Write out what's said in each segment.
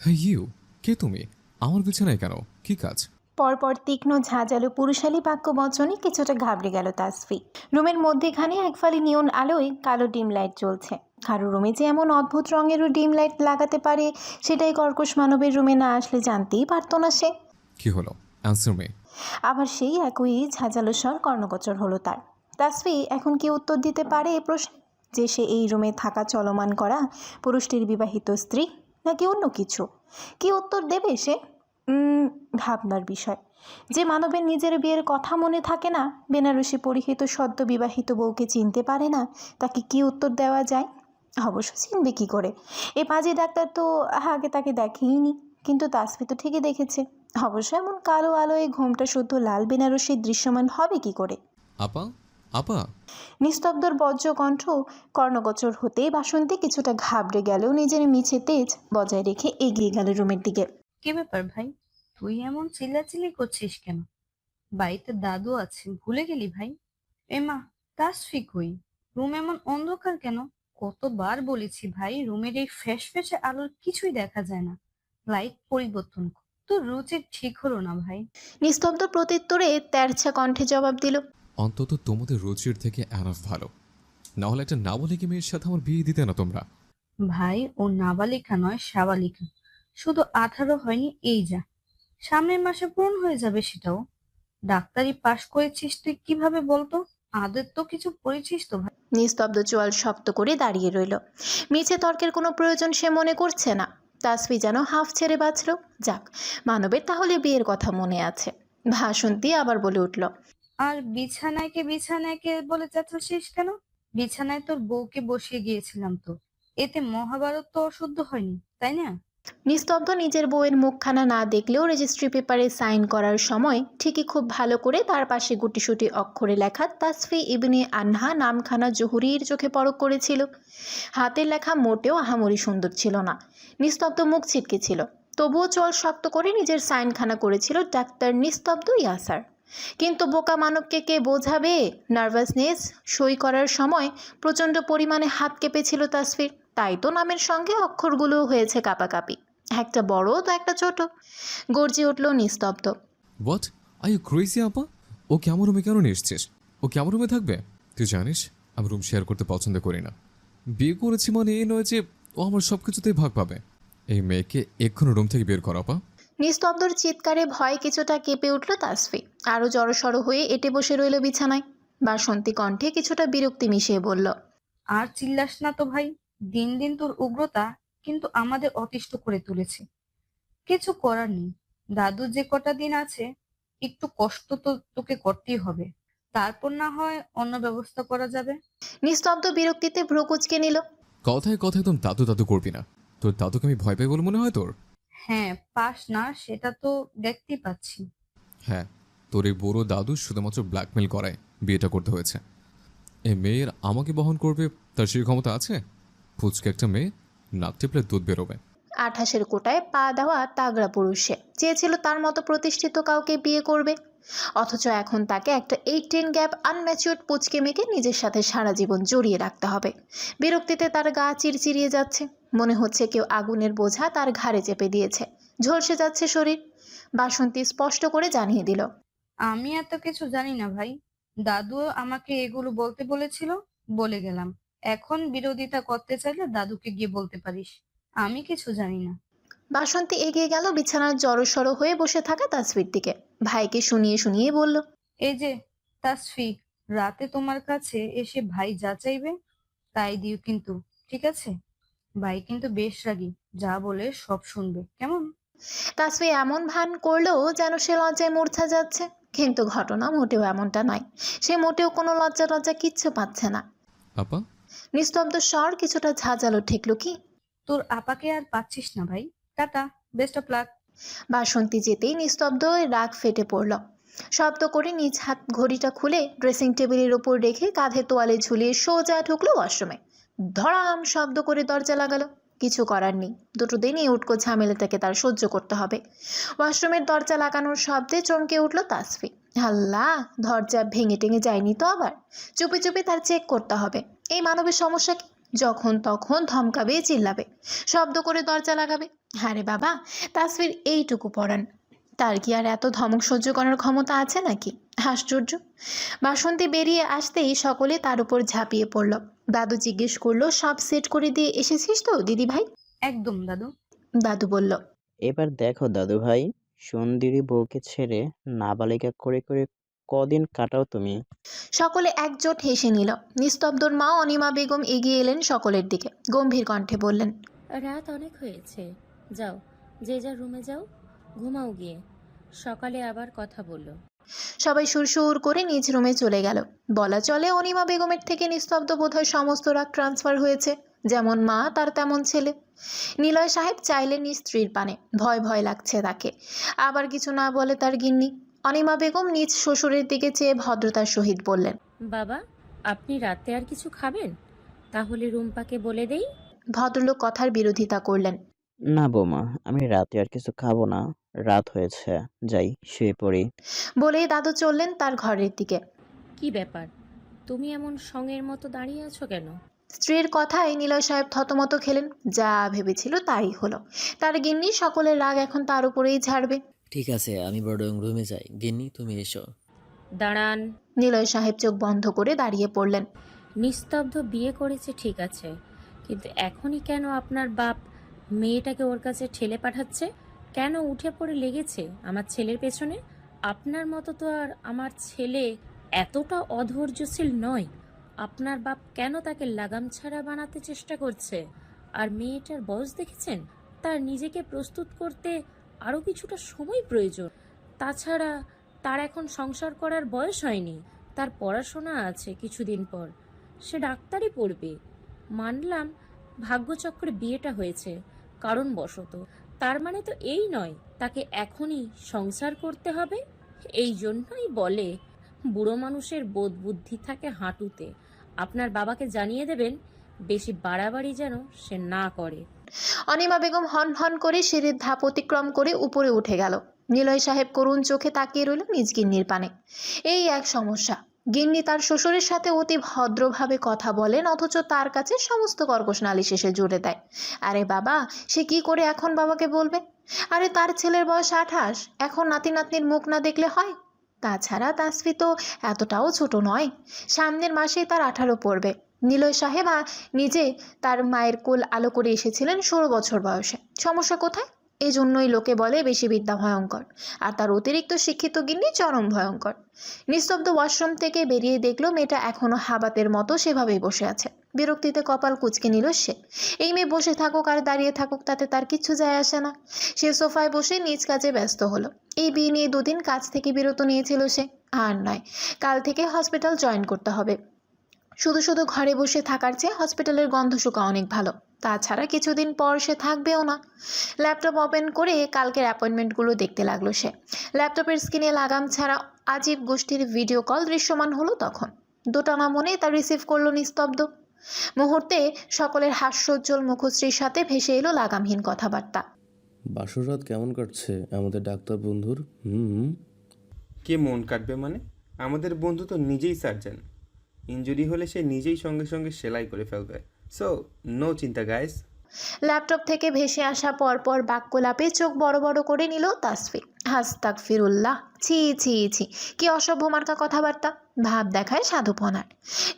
হ্যাঁ ইউ কে তুমি? আমার বিছানায় কেন? কি কাজ? পরপর তীক্ষ্ণ ঝাঁঝালো পুরুষালী বাক্য বচনে কিছুটা ঘাবড়ে গেল তাসফি। রুমের মধ্যেখানে এক ফালি নিয়ন আলোয় কালো ডিম লাইট জ্বলছে। কারও রুমে যে এমন অদ্ভুত রঙেরও ডিম লাইট লাগাতে পারে সেটাই কর্কশ মানবের রুমে না আসলে জানতেই পারতো না সে। কি হলো? অ্যান্সার মে আবার সেই একই ঝাঁঝালো স্বর কর্ণগোচর হলো তার। তাসফি এখন কি উত্তর দিতে পারে এ প্রশ্ন? যে সে এই রুমে থাকা চলমান করা পুরুষটির বিবাহিত স্ত্রী? নাকি অন্য কিছু? কি উত্তর দেবে সে? ভাবনার বিষয়। যে মানবের নিজের বিয়ের কথা মনে থাকে না, বেনারসি পরিহিত সদ্য বিবাহিত বউকে চিনতে পারে না, তাকে কি উত্তর দেওয়া যায়? অবশ্য চিনবে কী করে? এ পাজি ডাক্তার তো আগে তাকে দেখেইনি, কিন্তু তাসফি তো ঠিকই দেখেছে। অবশ্য এমন কালো আলোয় ঘোমটা শুদ্ধ লাল বেনারসি দৃশ্যমান হবে কি করে? আপা আপা? নিস্তব্ধর বজ্র কণ্ঠ কর্ণগোচর হতেই বাসন্তী কিছুটা ঘাবড়ে গেলেও নিজের মিছে তেজ বজায় রেখে এগিয়ে গেল রুমের দিকে। কি ব্যাপার ভাই? তুই এমন চিল্লাচিল্লি করছিস কেন? বাড়িতে দাদু আছে ভুলে গেলি ভাই? এমা তাসফি কই? রুম এমন অন্ধকার কেন? কতবার বলেছি ভাই রুমের এই ফ্যাস ফ্যাসে আলোর কিছুই দেখা যায় না। লাইট পরিবর্তন কর। তোর রুচি ঠিক হলো না ভাই। নিস্তব্ধ প্রত্যুত্তরে তেরছা কণ্ঠে জবাব দিল অন্তত তোমাদের রুচির থেকে অ্যানাফ ভালো। নাহলে একটা নাবালিকা মেয়ের সাথে আমার বিয়ে দিতে না তোমরা। ভাই ও নাবালিকা নয় সাবালিকা। শুধু আঠারো হয়নি এই যা। সামনের মাসে পূরণ হয়ে যাবে সেটাও। ডাক্তারি পাশ করেছিস তুই কীভাবে বলতো? আদের তো কিছু পড়েছিস তো ভাই। নিস্তব্ধ চোয়াল শক্ত করে দাঁড়িয়ে রইল। মিছে তর্কের কোনো প্রয়োজন সে মনে করছে না। তাসফি যেন হাফ ছেড়ে বাঁচল। যাক মানবের তাহলে বিয়ের কথা মনে আছে। ভাসন্তী আবার বলে উঠল আর বিছানায় কে বিছানায় কে বলে চাচ্ছিস কেন? বিছানায় তোর বউকে বসিয়ে গিয়েছিলাম তো। এতে মহাভারত তো অশুদ্ধ হয়নি, তাই না? নিস্তব্ধ নিজের বউয়ের মুখখানা না দেখলেও রেজিস্ট্রি পেপারে সাইন করার সময় ঠিকই খুব ভালো করে তার পাশে গুটিসুটি অক্ষরে লেখা তাসফি ইবনে আনহা নামখানা জহুরির চোখে পরক করেছিল। হাতের লেখা মোটেও আহামরি সুন্দর ছিল না, নিস্তব্ধ মুখ ছিটকে ছিল। তবুও চল শক্ত করে নিজের সাইনখানা করেছিল ডাক্তার নিস্তব্ধ ইয়াসার। কিন্তু বোকা মানবকে কে বোঝাবে? নার্ভাসনেস সই করার সময় প্রচণ্ড পরিমাণে হাত কেঁপেছিল তাসফির। তাই তো নামের সঙ্গে অক্ষরগুলো হয়েছে কাপাকাপি। একটা বড় তো একটা ছোট। গর্জে উঠল নিস্তব্ধ। হোয়াট আই ইউ ক্রেজি আপা? ও কেমন রুমে কেন এসছিস? ও কেমন রুমে থাকবে? তুই জানিস, আমি রুম শেয়ার করতে পছন্দ করি না। বিয়ে করেছি মানে এই নয় যে ও আমার সব কিছুতেই ভাগ পাবে। এই মেয়েকে এক্ষুনি রুম থেকে বের কর, আপা। নিস্তব্ধর চিৎকারে ভয় কিছুটা কেঁপে উঠল তাসফি। আরও জড়সড় হয়ে এটে বসে রইল বিছানায়। বাসন্তী কণ্ঠে কিছুটা বিরক্তি মিশিয়ে বলল আর চিল্লাস না তো ভাই দিন দিন তোর উগ্রতা কিন্তু আমাদের অতিষ্ঠ করে তুলেছে। কিছু করার নেই দাদু যে কটা দিন আছে একটু কষ্ট তো তোকে করতেই হবে। তারপর না হয় অন্য ব্যবস্থা করা যাবে? নিস্তব্ধ বিরক্তিতে ভ্রু কুচকে নিল কথায় কথায় একদম দাদু দাদু করবি না। তোর দাদুকে আমি ভয় পাই বলে মনে হয় তোর? হ্যাঁ পাস না সেটা তো দেখতেই পাচ্ছি। হ্যাঁ তোর এই বড় দাদু শুধুমাত্র ব্ল্যাকমেল করায় বিয়েটা করতে হয়েছে। এই মেয়ের আমাকে বহন করবে তার সেই ক্ষমতা আছে? ফুচকে একটা মেয়ে নাক টেপলে দুধ বেরোবে। আঠাশের কোটায় পা দেওয়া তাগড়া পুরুষে চেয়েছিল তার মতো প্রতিষ্ঠিত কাউকে বিয়ে করবে। অথচ এখন তাকে একটা এইটিন গ্যাপ আনম্যাচিউর্ড পুচকে মেয়েকে নিজের সাথে সারা জীবন জড়িয়ে রাখতে হবে। বিরক্তিতে তার গা চিরচিরিয়ে যাচ্ছে। মনে হচ্ছে কেউ আগুনের বোঝা তার ঘাড়ে চেপে দিয়েছে। ঝলসে যাচ্ছে শরীর। বাসন্তী স্পষ্ট করে জানিয়ে দিল আমি এত কিছু জানি না ভাই। দাদুও আমাকে এগুলো বলতে বলেছিল বলে গেলাম। এখন বিরোধিতা করতে চাইলে দাদুকে গিয়ে বলতে পারিস। আমি কিছু জানি না। বাসন্তী এগিয়ে গেল বিছানার জড়সড় হয়ে বসে থাকা তাসফির দিকে। ভাইকে শুনিয়ে শুনিয়ে বলল এই যে তাসফি রাতে তোমার কাছে এসে ভাই যা চাইবে তাই দিও কিন্তু ঠিক আছে? ভাই কিন্তু বেশ রাগী যা বলে সব শুনবে। কেমন? তাসফি এমন ভান করল যেন সে লজ্জায় মূর্ছা যাচ্ছে। কিন্তু ঘটনা মোটেও এমনটা নয়। সে মোটেও কোনো লজ্জা লজ্জা কিচ্ছু পাচ্ছে না। আপা? নিস্তব্ধ স্বর কিছুটা ঝাঁঝালো ঠেকলো কি? তোর আপাকে আর পাচ্ছিস না ভাই। Tata best of luck Basanti যেতেই নিস্তব্ধ হয়ে রাগ ফেটে পড়ল। শব্দ করে নিজ হাত ঘড়িটা খুলে ড্রেসিং টেবিলের ওপর রেখে কাঁধে তোয়ালে ঝুলিয়ে সোজা ঢুকলো ওয়াশরুমে ধড়াম শব্দ করে দরজা লাগালো। কিছু করার নেই। দুটো দিনই উটকো ঝামেলাটাকে তার সহ্য করতে হবে। ওয়াশরুমের দরজা লাগানোর শব্দে চমকে উঠল তাসফি। আল্লাহ দরজা ভেঙে টেঙে যায়নি তো আবার? চুপি চুপি তার চেক করতে হবে। এই মানবের সমস্যা কি? যখন তখন ধমকাবে চিল্লাবে। শব্দ করে দরজা লাগাবে। আরে বাবা, তাসফির এইটুকু পড়ান। তার কি আর এত ধমক সহ্য করার ক্ষমতা আছে নাকি? আশ্চর্য। বাসন্তী বেরিয়ে আসতেই সকলে তার উপর ঝাঁপিয়ে পড়ল। দাদু জিজ্ঞেস করল সব সেট করে দিয়ে এসেছিস তো দিদি ভাই একদম দাদু। দাদু বলল এবার দেখো দাদু ভাই সুন্দরী বউকে ছেড়ে নাবালিকা করে করে কদিন কাটাও তুমি। সকলে একজোট হেসে নিল। নিস্তব্ধর মা অনিমা বেগম এগিয়ে এলেন সকলের দিকে। গম্ভীর কণ্ঠে বললেন রাত অনেক হয়েছে। যাও যে যার রুমে যাও ঘুমাও গিয়ে। সকালে আবার কথা বলল সবাই সুরসুর করে নিজ রুমে চলে গেল। বলা চলে অনিমা বেগমের থেকে নিস্তব্ধ বোধহয় সমস্ত রাগ ট্রান্সফার হয়েছে। যেমন মা তার তেমন ছেলে। নিলয় সাহেব চাইলেন স্ত্রীর পানে। ভয় ভয় লাগছে তাকে। আবার কিছু না বলে তার গিন্নি। অনিমা বেগম নিজ শ্বশুরের দিকে চেয়ে ভদ্রতার সহিত বললেন বাবা আপনি রাতে আর কিছু খাবেন? তাহলে রুম্পাকে বলে দেই। ভদ্রলোক কথার বিরোধিতা করলেন। না বৌমা আমি রাতে আর কিছু খাব না। রাত হয়েছে যাই শুয়ে পড়ি। বলেই দাদু চললেন তার ঘরের দিকে। কি ব্যাপার? তুমি এমন সঙের মতো দাঁড়িয়ে আছো কেন? স্ত্রীর কথায় নিলয় সাহেব থতমত খেলেন যা ভেবেছিল তাই হলো। তার গিন্নি সকলের রাগ এখন তার উপরেই ঝাড়বে। ঠিক আছে আমি বরং রুমে যাই। গিন্নি তুমি এসো। দাঁড়ান। নিলয় সাহেব চোখ বন্ধ করে দাঁড়িয়ে পড়লেন। নিস্তব্ধ বিয়ে করেছে ঠিক আছে কিন্তু এখনই কেন আপনার বাপ মেয়েটাকে ওর কাছে ঠেলে পাঠাচ্ছে? কেন উঠে পড়ে লেগেছে আমার ছেলের পেছনে? আপনার মতো তো আর আমার ছেলে এতটা অধৈর্যশীল নয়। আপনার বাপ কেন তাকে লাগাম ছাড়া বানাতে চেষ্টা করছে? আর মেয়েটার বয়স দেখেছেন? তার নিজেকে প্রস্তুত করতে আরও কিছুটা সময় প্রয়োজন। তাছাড়া তার এখন সংসার করার বয়স হয়নি। তার পড়াশোনা আছে কিছুদিন পর। সে ডাক্তারই পড়বে। মানলাম ভাগ্যচক্রে বিয়েটা হয়েছে। কারণ বশত তার মানে তো এই নয়, তাকে এখনই সংসার করতে হবে? এই জন্যই বলে, বুড়ো মানুষের বোধ বুদ্ধি থাকে হাঁটুতে। আপনার বাবাকে জানিয়ে দেবেন, বেশি বাড়াবাড়ি যেন সে না করে। অনিমা বেগম হন হন করে সিঁড়ির ধাপ অতিক্রম করে উপরে উঠে গেল। নিলয় সাহেব করুণ চোখে তাকিয়ে রইল নিজ গিন্নির পানে। এই এক সমস্যা। গিন্নি তার শ্বশুরের সাথে অতি ভদ্রভাবে কথা বলেন, অথচ তার কাছে সমস্ত কর্কশ নালিশ এসে জুড়ে দেয়। আরে বাবা, সে কি করে এখন বাবাকে বলবে? আরে তার ছেলের বয়স আঠাশ, এখন নাতি নাতনির মুখ না দেখলে হয়? তাছাড়া তাসফি তো এতটাও ছোট নয়, সামনের মাসেই তার আঠারো পড়বে। নিলয় সাহেবা নিজে তার মায়ের কোল আলো করে এসেছিলেন ষোলো বছর বয়সে। সমস্যা কোথায়? এই জন্যই লোকে বলে বেশি বিদ্যা ভয়ঙ্কর। আর তার অতিরিক্ত শিক্ষিত গিন্নি চরম ভয়ঙ্কর। নিস্তব্ধ ওয়াশরুম থেকে বেরিয়ে দেখল মেয়েটা এখনও হাবাতের মতো সেভাবেই বসে আছে। বিরক্তিতে কপাল কুচকে নিল সে। এই মেয়ে বসে থাকুক আর দাঁড়িয়ে থাকুক, তাতে তার কিচ্ছু যায় আসে না। সে সোফায় বসে নিজ কাজে ব্যস্ত হলো। এই বিয়ে নিয়ে দুদিন কাজ থেকে বিরত নিয়েছিল সে। আর নয়, কাল থেকে হসপিটাল জয়েন করতে হবে। শুধু শুধু ঘরে বসে থাকার চেয়ে হসপিটালের গন্ধ শুকা অনেক ভালো। তাছাড়া কিছুদিন পর সে থাকবেও না। ল্যাপটপ ওপেন করে কালকের অ্যাপয়েন্টমেন্টগুলো দেখতে লাগল সে। ল্যাপটপের স্ক্রিনে লাগাম ছাড়া আজীব গোষ্ঠীর ভিডিও কল দৃশ্যমান হলো তখন। দোটানা মনে তা রিসিভ করল নিস্তব্ধ। মুহূর্তে সকলের হাস্যোজ্জ্বল মুখশ্রীর সাথে ভেসে এলো লাগামহীন কথাবার্তা। বাসরাত কেমন কাটছে? আমাদের ডাক্তার বন্ধুর? হুম। কে মন কাটবে মানে? আমাদের বন্ধু তো নিজেই সার্জন। ইনজুরি হলে সে নিজেই সঙ্গে সঙ্গে সেলাই করে ফেলবে। সো নো চিন্তা গাইস ল্যাপটপ থেকে ভেসে আসা পরপর বাক্যলাপে চোখ বড় বড় করে নিল তাসফি হাস্তাক ফিরুল্লাহ ছি ছি ছি। কি অসভ্য মার্কা কথাবার্তা। ভাব দেখায় সাধুপনার।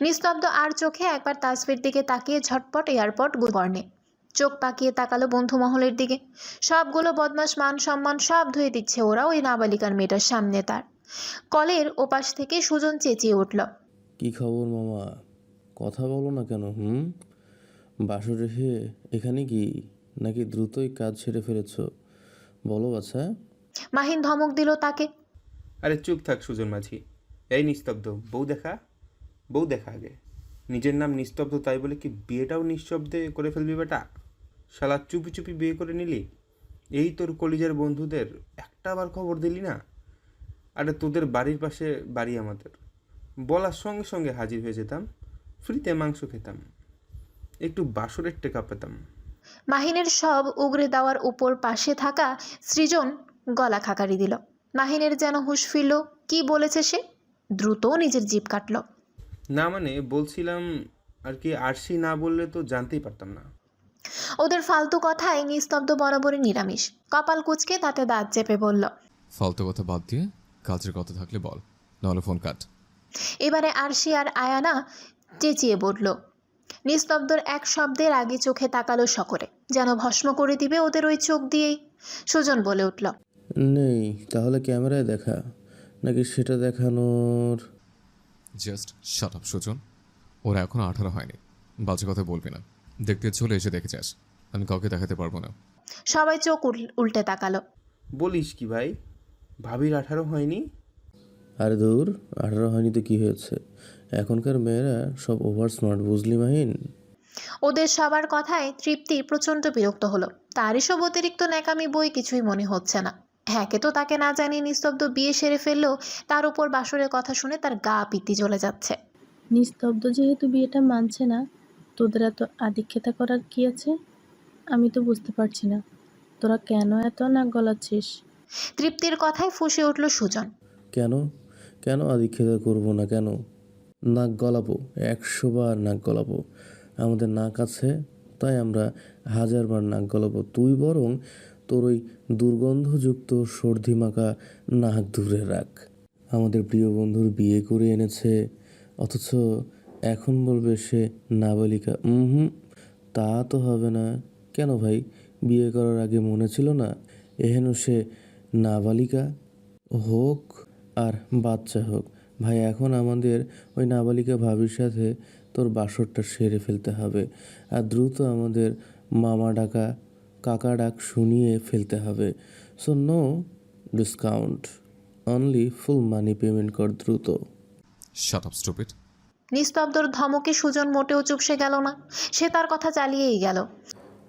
নিস্তব্ধ আর চোখে একবার তাসফির দিকে তাকিয়ে ঝটপট এয়ারপোর্ট কর্ণে চোখ পাকিয়ে তাকালো বন্ধু মহলের দিকে। সবগুলো বদমাস মান সম্মান সব ধুয়ে দিচ্ছে ওরা ওই নাবালিকার মেয়েটার সামনে তার। কলের ওপাশ থেকে সুজন চেঁচিয়ে উঠল। কি খবর মামা? কথা বলো না কেন হুম? বাসর রেখে এখানে কি নাকি দ্রুতই কাজ সেরে ফেলেছ? বলো বাছা। মাহিন ধমক দিল তাকে। আরে চুপ থাক সুজন মাঝি। এই নিস্তব্ধ বউ দেখা? বউ দেখা আগে। নিজের নাম নিস্তব্ধ তাই বলে কি বিয়েটাও নিঃশব্দে করে ফেলবি বেটা? শালা চুপি চুপি বিয়ে করে নিলি? এই তোর কলিজার বন্ধুদের একটা বার খবর দিলি না? আরে তোদের বাড়ির পাশে বাড়ি আমাদের। বলার সঙ্গে সঙ্গে হাজির হয়ে যেতাম ফ্রিতে মাংস খেতাম। একটু বাসরের টেকা পেতাম। মাহিনের সব উগরে দেওয়ার উপর পাশে থাকা সৃজন গলা খাকারি দিল। মাহিনের যেন হুঁশ ফিরল কি বলেছে সে? দ্রুত নিজের জিভ কাটল। না মানে বলছিলাম আর কি আরশি না বললে তো জানতেই পারতাম না। ওদের ফালতু কথায় নিস্তব্ধ বরাবরই নিরামিষ। কপাল কুচকে তাতে দাঁত চেপে বলল ফালতু কথা বাদ দিয়ে কাজের কথা থাকলে বল নাহলে ফোন কাট। এবারে আরশি আর আয়ানা চেঁচিয়ে বলল নিস্তব্ধর এক শব্দের আগে চোখে তাকালো সকলে যেন ভস্ম করে দিবে ওদের ওই চোখ দিয়েই। সুজন বলে উঠল নেই তাহলে ক্যামেরায় দেখা নাকি সেটা দেখানোর? Just shut up Sujan. ওরা এখনও আঠারো হয়নি বাজে কথা বলবি না। দেখতে চলে এসে দেখে যাস আমি কাউকে দেখাতে পারব না। সবাই চোখ উল- উল্টে তাকালো। বলিস কি ভাই ভাবির আঠারো হয়নি? আরে দূর আঠারো হয়নি তো কী হয়েছে? এখনকার মেয়েরা সব ওভার স্মার্ট বুঝলি মাহিন? ওদের সবার কথায় তৃপ্তি প্রচণ্ড বিরক্ত হলো। তার এসব অতিরিক্ত ন্যাকামি বই কিছুই মনে হচ্ছে না। হ্যাঁকে তো তাকে না জানিয়ে নিস্তব্ধ বিয়ে সেরে ফেললেও তার উপর বাসরের কথা শুনে তার গা পিত্তি জ্বলে যাচ্ছে। নিস্তব্ধ যেহেতু বিয়েটা মানছে না তোদের এত আদিক্ষেতা করার কি আছে? আমি তো বুঝতে পারছি না। তোরা কেন এত নাক গলাচ্ছিস? তৃপ্তির কথায় ফুঁসে উঠল সুজন। কেন? কেন আদিক্ষেতা করব না কেন? নাক গলাবো, একশো বার নাক গলাবো। আমাদের নাক আছে, তাই আমরা হাজারবার নাক গলাবো। তুই বরং তোর ওই দুর্গন্ধযুক্ত সর্দি মাখা নাক দূরে রাখ। আমাদের প্রিয় বন্ধুর বিয়ে করে এনেছে, অথচ এখন বলবে সে নাবালিকা হুম, তা তো হবে না। কেন ভাই, বিয়ে করার আগে মনে ছিল না এহেন সে নাবালিকা? হোক, আর বাচ্চা হোক ভাই এখন আমাদের ওই নাবালিকা ভাবির সাথে তোর বাসরটা সেরে ফেলতে হবে আর দ্রুত আমাদের মামা ডাকা কাকা ডাক শুনিয়ে ফেলতে হবে। So no discount only full money payment কর দ্রুত। শাট আপ স্টুপিড নিস্তব্ধর ধমকে সুজন মোটেও চুপসে গেল না। সে তার কথা চালিয়েই গেল।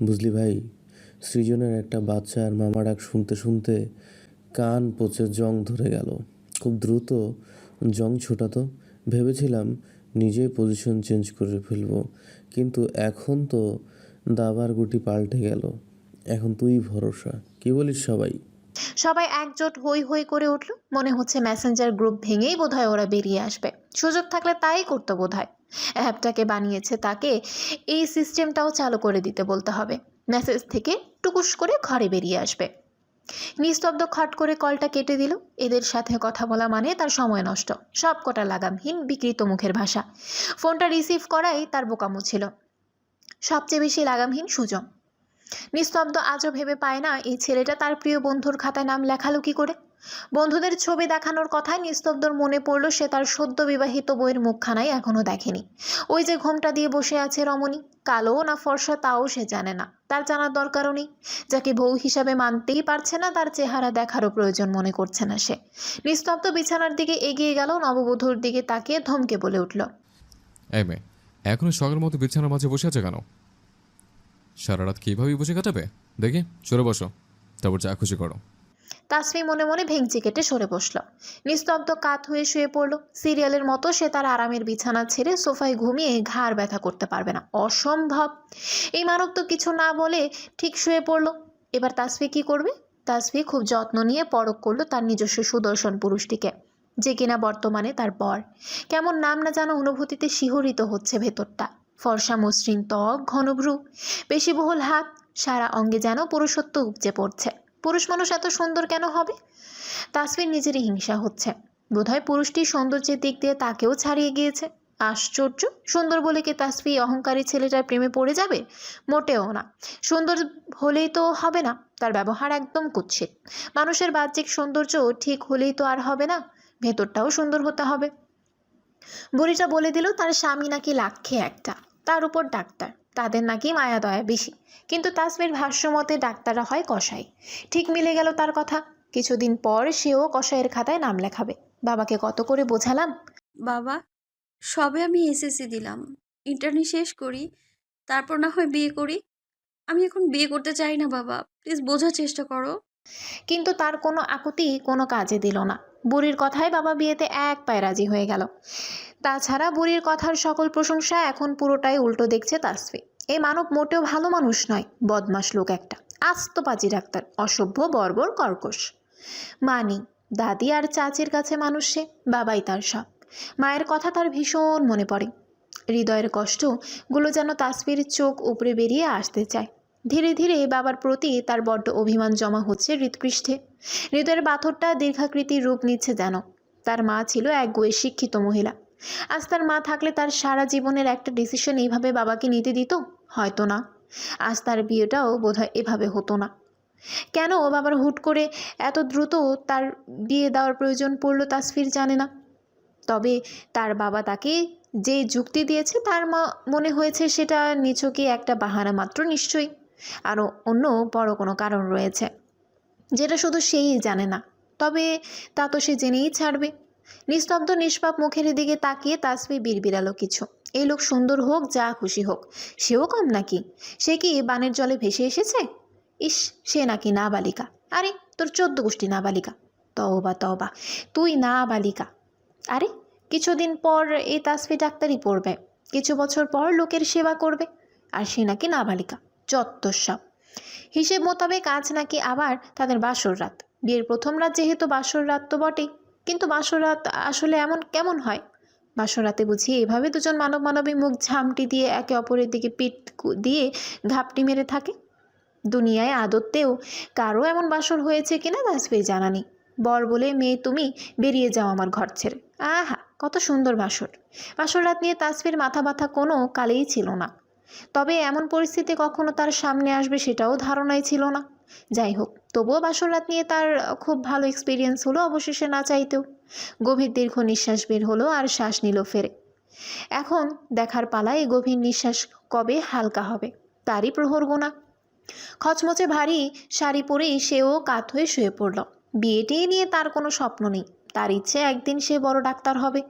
বুঝলি ভাই সৃজনের একটা বাচ্চা আর মামা ডাক শুনতে শুনতে কান পচে জং ধরে গেল। খুব দ্রুত জং ছোটাতো। ভেবেছিলাম নিজেই পজিশন চেঞ্জ করে ফেলব। কিন্তু এখন তো দাবার গুটি পাল্টে গেল। এখন তুই ভরসা। কি বলিস সবাই? সবাই একজোট হই হই করে উঠল। মনে হচ্ছে মেসেঞ্জার গ্রুপ ভেঙেই বোধহয় ওরা বেরিয়ে আসবে। সুযোগ থাকলে তাই করতো বোধহয়। অ্যাপটাকে বানিয়েছে তাকে এই সিস্টেমটাও চালু করে দিতে বলতে হবে। মেসেজ থেকে টুকুস করে ঘরে বেরিয়ে আসবে। নিস্তব্ধ খট করে কলটা কেটে দিল। এদের সাথে কথা বলা মানে তার সময় নষ্ট। সব কটা লাগামহীন, বিকৃত মুখের ভাষা। ফোনটা রিসিভ করাই তার বোকামো ছিল। সবচেয়ে বেশি লাগামহীন সুজন। নিস্তব্ধ আজও ভেবে পায় না, এই ছেলেটা তার প্রিয় বন্ধুর খাতায় নাম লেখালো কি করে? বন্ধুদের ছবি দেখানোর কথায় নিস্তব্ধর মনে পড়ল সে তার সদ্য বিবাহিত বইয়ের মুখখানাই এখনও দেখেনি। ওই যে ঘোমটা দিয়ে বসে আছে রমণী কালো না ফর্সা তাও সে জানে না। তার জানার দরকারও নেই। যাকে বউ হিসাবে মানতেই পারছে না, তার চেহারা দেখারও প্রয়োজন মনে করছে না সে। নিস্তব্ধ বিছানার দিকে এগিয়ে গেল, নববধূর দিকে তাকিয়ে ধমকে বলে উঠল এখনও শখের মতো বিছানার মাঝে বসে আছে কেন? সারা রাত কীভাবে বসে কাটাবে? দেখি সরে বসো, তারপর যা খুশি করো। তাসমি মনে মনে ভেঙচি কেটে সরে বসল। নিস্তব্ধ কাত হয়ে শুয়ে পড়ল। সিরিয়ালের মতো সে তার আরামের বিছানা ছেড়ে সোফায় ঘুমিয়ে ঘাড় ব্যথা করতে পারবে না। অসম্ভব। এই মানব তো কিছু না বলে ঠিক শুয়ে পড়ল। এবার তাসফি কি করবে? তাসফি খুব যত্ন নিয়ে পরখ করল তার নিজস্ব সুদর্শন পুরুষটিকে, যে কিনা বর্তমানে তার বর। কেমন নাম না জানা অনুভূতিতে শিহরিত হচ্ছে ভেতরটা। ফর্সা মসৃণ ত্বক, ঘনভ্রু পেশিবহুল হাত, সারা অঙ্গে যেন পুরুষত্ব উপচে পড়ছে। পুরুষ মানুষ এত সুন্দর কেন হবে? তাসফির নিজেরই হিংসা হচ্ছে। বোধহয় পুরুষটি সৌন্দর্যের দিক দিয়ে তাকেও ছাড়িয়ে গিয়েছে। আশ্চর্য! সুন্দর বলে কি তাসফি অহংকারী ছেলেটার প্রেমে পড়ে যাবে? মোটেও না। সুন্দর হলেই তো হবে না। তার ব্যবহার একদম কুৎসিত। মানুষের বাহ্যিক সৌন্দর্য ঠিক হলেই তো আর হবে না। ভেতরটাও সুন্দর হতে হবে। বুড়িটা বলে দিল, তার স্বামী নাকি লাক্ষে একটা। তার উপর ডাক্তার। তাদের নাকি মায়া দয়া বেশি। কিন্তু তাসমির ভাষ্য মতে ডাক্তাররা হয় কষাই ঠিক মিলে গেল তার কথা। কিছুদিন পর সেও কসাইয়ের খাতায় নাম লেখাবে। বাবাকে কত করে বোঝালাম? বাবা, সবে আমি এসএসসি দিলাম। ইন্টারনি শেষ করি, তারপর না হয় বিয়ে করি। আমি এখন বিয়ে করতে চাই না বাবা। প্লিজ বোঝার চেষ্টা করো। কিন্তু তার কোনো আকুতি কোনো কাজে দিল না। বুড়ির কথায় বাবা বিয়েতে এক পায়ে রাজি হয়ে গেল। তাছাড়া বুড়ির কথার সকল প্রশংসা এখন পুরোটাই উল্টো দেখছে তাসফি। এই মানব মোটেও ভালো মানুষ নয় বদমাস লোক একটা। আস্ত পাজি ডাক্তার, অসভ্য, বর্বর, কর্কশ। মানি, দাদি আর চাচির কাছে মানুষ সে, বাবাই তার সব। মায়ের কথা তার ভীষণ মনে পড়ে। হৃদয়ের কষ্টগুলো যেন তাসফির চোখ উপরে বেরিয়ে আসতে চায়। ধীরে ধীরে বাবার প্রতি তার বড্ড অভিমান জমা হচ্ছে হৃৎপৃষ্ঠে। হৃদয়ের পাথরটা দীর্ঘাকৃতির রূপ নিচ্ছে যেন। তার মা ছিল এক গোয়ে শিক্ষিত মহিলা। আজ তার মা থাকলে তার সারা জীবনের একটা ডিসিশন এইভাবে বাবাকে নিতে দিত? হয়তো না। আজ তার বিয়েটাও বোধহয় এভাবে হতো না। কেন বাবার হুট করে এত দ্রুত তার বিয়ে দেওয়ার প্রয়োজন পড়ল তাসফির জানে না। তবে তার বাবা তাকে যে যুক্তি দিয়েছে তার মা মনে হয়েছে সেটা নিছকই একটা বাহানা মাত্র নিশ্চয়ই। আরও অন্য বড় কোনো কারণ রয়েছে। যেটা শুধু সেই জানে না, তবে তা তো সে জেনেই ছাড়বে। নিস্তব্ধ নিষ্পাপ মুখের দিকে তাকিয়ে তাসফি বিড়বিড়ালো কিছু। এই লোক সুন্দর হোক, যা খুশি হোক, সেও কম নাকি? সে কি বানের জলে ভেসে এসেছে? ইস, সে নাকি নাবালিকা। আরে, তোর চোদ্দ গোষ্ঠী নাবালিকা। তওবা তওবা, তুই নাবালিকা। আরে, কিছুদিন পর এই তাসফি ডাক্তারি পড়বে, কিছু বছর পর লোকের সেবা করবে, আর সে নাকি নাবালিকা। চত্বর হিসেব মোতাবেক আজ নাকি আবার তাদের বাসর রাত। বিয়ের প্রথম রাত যেহেতু বাসর রাত তো বটেই, কিন্তু বাসর রাত আসলে এমন কেমন হয়? বাসর রাতে বুঝি এভাবে দুজন মানব মানবী মুখ ঝামটি দিয়ে একে অপরের দিকে পিঠ দিয়ে ঘাপটি মেরে থাকে? দুনিয়ায় আদত্তেও কারও এমন বাসর হয়েছে কিনা তাসফির জানা নেই। বর বলে, মেয়ে, তুমি বেরিয়ে যাও আমার ঘর ছেড়ে। আহা, কত সুন্দর বাসর। বাসর রাত নিয়ে তাসফির মাথা ব্যথা কোনো কালেই ছিল না। তবে এমন পরিস্থিতি কখনো তার সামনে আসবে সেটাও ধারণাই ছিল না। যাই হোক, তবুও বাসর রাত নিয়ে তার খুব ভালো এক্সপিরিয়েন্স হলো অবশেষে না চাইতেও। গভীর দীর্ঘ নিঃশ্বাস বের হলো আর শ্বাস নিল ফেরে। এখন দেখার পালা এই গভীর নিঃশ্বাস কবে হালকা হবে, তারই প্রহর গোনা। খচমচে ভারী শাড়ি পরেই সেও কাত হয়ে শুয়ে পড়ল। বিয়েটি নিয়ে তার কোনো স্বপ্ন নেই। তার ইচ্ছে একদিন সে বড় ডাক্তার হবে।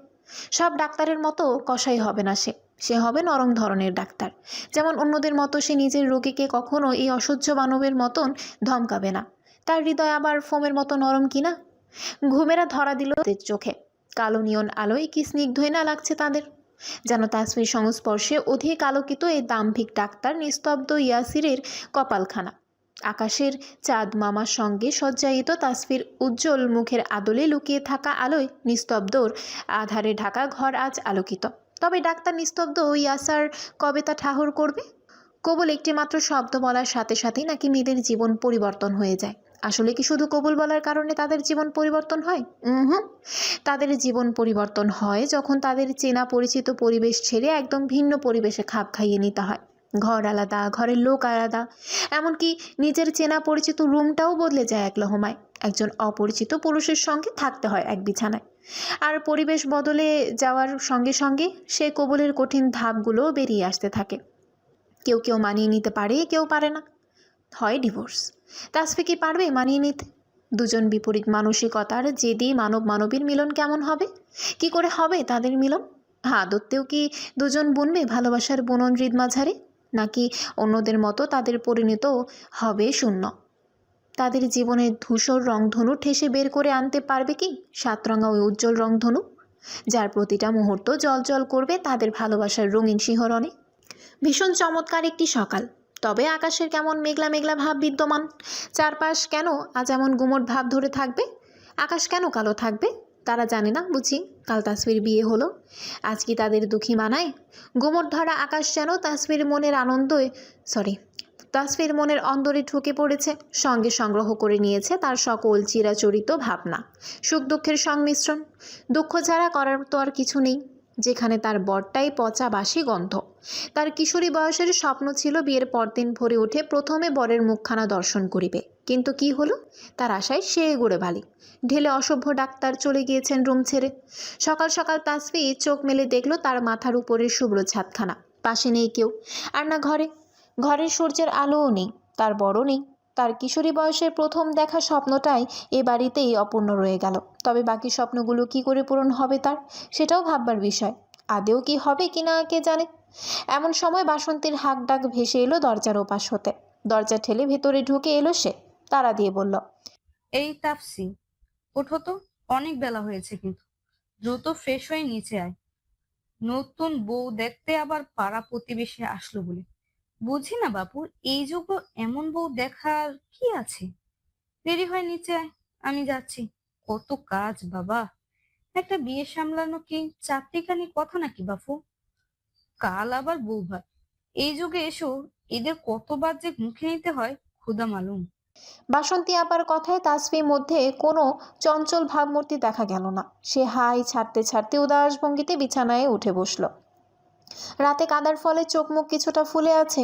সব ডাক্তারের মতো কষাই হবে না সে। সে হবে নরম ধরনের ডাক্তার। যেমন অন্যদের মতো সে নিজের রোগীকে কখনো এই অসহ্য মানবের মতন ধমকাবে না। তার হৃদয় আবার ফোমের মতো নরম কিনা? ঘুমেরা ধরা দিল চোখে। কালো নিয়ন আলোয় কি স্নিগ্ধই না লাগছে তাদের? যেন তাসফির সংস্পর্শে অধিক আলোকিত এই দাম্ভিক ডাক্তার নিস্তব্ধ ইয়াসিরের কপালখানা। আকাশের চাঁদ মামার সঙ্গে সজ্জায়িত তাসফির উজ্জ্বল মুখের আদলে লুকিয়ে থাকা আলোয় নিস্তব্ধর আধারে ঢাকা ঘর আজ আলোকিত। তবে ডাক্তার নিস্তব্ধ ইয়াসার কবে তা ঠাহর করবে? কবল একটি মাত্র শব্দ বলার সাথে সাথেই নাকি মেয়েদের জীবন পরিবর্তন হয়ে যায়। আসলে কি শুধু কবুল বলার কারণে তাদের জীবন পরিবর্তন হয়? হুম। তাদের জীবন পরিবর্তন হয় যখন তাদের চেনা পরিচিত পরিবেশ ছেড়ে একদম ভিন্ন পরিবেশে খাপ খাইয়ে নিতে হয়। ঘর আলাদা, ঘরের লোক আলাদা। এমনকি নিজের চেনা পরিচিত রুমটাও বদলে যায় এক লহমায়। একজন অপরিচিত পুরুষের সঙ্গে থাকতে হয় এক বিছানায়। আর পরিবেশ বদলে যাওয়ার সঙ্গে সঙ্গে সে কবলের কঠিন ধাপগুলোও বেরিয়ে আসতে থাকে। কেউ কেউ মানিয়ে নিতে পারে, কেউ পারে না। হয় ডিভোর্স। তাসফি কি পারবে মানিয়ে নিতে? দুজন বিপরীত মানসিকতার জেদি মানব মানবীর মিলন কেমন হবে? কি করে হবে তাদের মিলন? হ্যাঁ আদত্তেও কি দুজন বুনবে ভালোবাসার বুনন হৃদ মাঝারে নাকি অন্যদের মতো তাদের পরিণত হবে শূন্য? তাদের জীবনের ধূসর রংধনু ঠেসে বের করে আনতে পারবে কি? সাতরঙা ওই উজ্জ্বল রংধনু? যার প্রতিটা মুহূর্ত জল জল করবে তাদের ভালোবাসার রঙিন শিহরণে। ভীষণ চমৎকার একটি সকাল। তবে আকাশের কেমন মেঘলা মেঘলা ভাব বিদ্যমান? চারপাশ কেন আজ এমন গুমট ভাব ধরে থাকবে? আকাশ কেন কালো থাকবে? তারা জানে না বুঝি। কাল তাসফির বিয়ে হলো। আজ কি তাদের দুঃখী মানায়? গুমট ধরা আকাশ যেন তাসফির মনের আনন্দে সরি। তাসফির মনের অন্দরে ঢুকে পড়েছে, সঙ্গে সংগ্রহ করে নিয়েছে তার সকল চিরাচরিত ভাবনা। সুখ দুঃখের সংমিশ্রণ, দুঃখ ছাড়া করার তো আর কিছু নেই, যেখানে তার বরটাই পচা বাসি গন্ধ। তার কিশোরী বয়সের স্বপ্ন ছিল বিয়ের পরদিন ভরে উঠে প্রথমে বরের মুখখানা দর্শন করিবে। কিন্তু কি হলো? তার আশায় সে গড়ে বালি। ঢেলে অসভ্য ডাক্তার চলে গিয়েছেন রুম ছেড়ে। সকাল সকাল তাসফি চোখ মেলে দেখল তার মাথার উপরের শুভ্র ছাদখানা। পাশে নেই কেউ, আর না ঘরে। ঘরের সূর্যের আলোও নেই, তার বড় নেই। তার কিশোরী বয়সের প্রথম দেখা স্বপ্নটাই এ বাড়িতেই অপূর্ণ রয়ে গেল। তবে বাকি স্বপ্নগুলো কি করে পূরণ হবে তার, সেটাও ভাববার বিষয়। আদেও কি হবে কি না কে জানে? এমন সময় বাসন্তীর হাক ডাক ভেসে এলো দরজার ওপাশ হতে। দরজা ঠেলে ভেতরে ঢুকে এলো সে। তারা দিয়ে বলল, এই তাপসি, ওঠো তো, অনেক বেলা হয়েছে কিন্তু। দ্রুত ফ্রেশ হয়ে নিচে আয়। নতুন বউ দেখতে আবার পাড়া প্রতিবেশী আসলো বলে। বুঝি না বাপু, এই যুগ এমন বউ দেখার কি আছে? দেরি হয় নিচে, আমি যাচ্ছি। কত কাজ বাবা। একটা বিয়ে সামলানো কি চারটিখানি কথা নাকি বাপু? কাল আবার বউ ভাত এই যুগে এসো, এদের কতবার যে মুখে নিতে হয় ক্ষুদা মালুম। বাসন্তী আপার কথায় তাসফির মধ্যে কোনো চঞ্চল ভাবমূর্তি দেখা গেল না। সে হাই ছাড়তে ছাড়তে উদাস ভঙ্গিতে বিছানায় উঠে বসল। রাতে কাদার ফলে চোখ মুখ কিছুটা ফুলে আছে।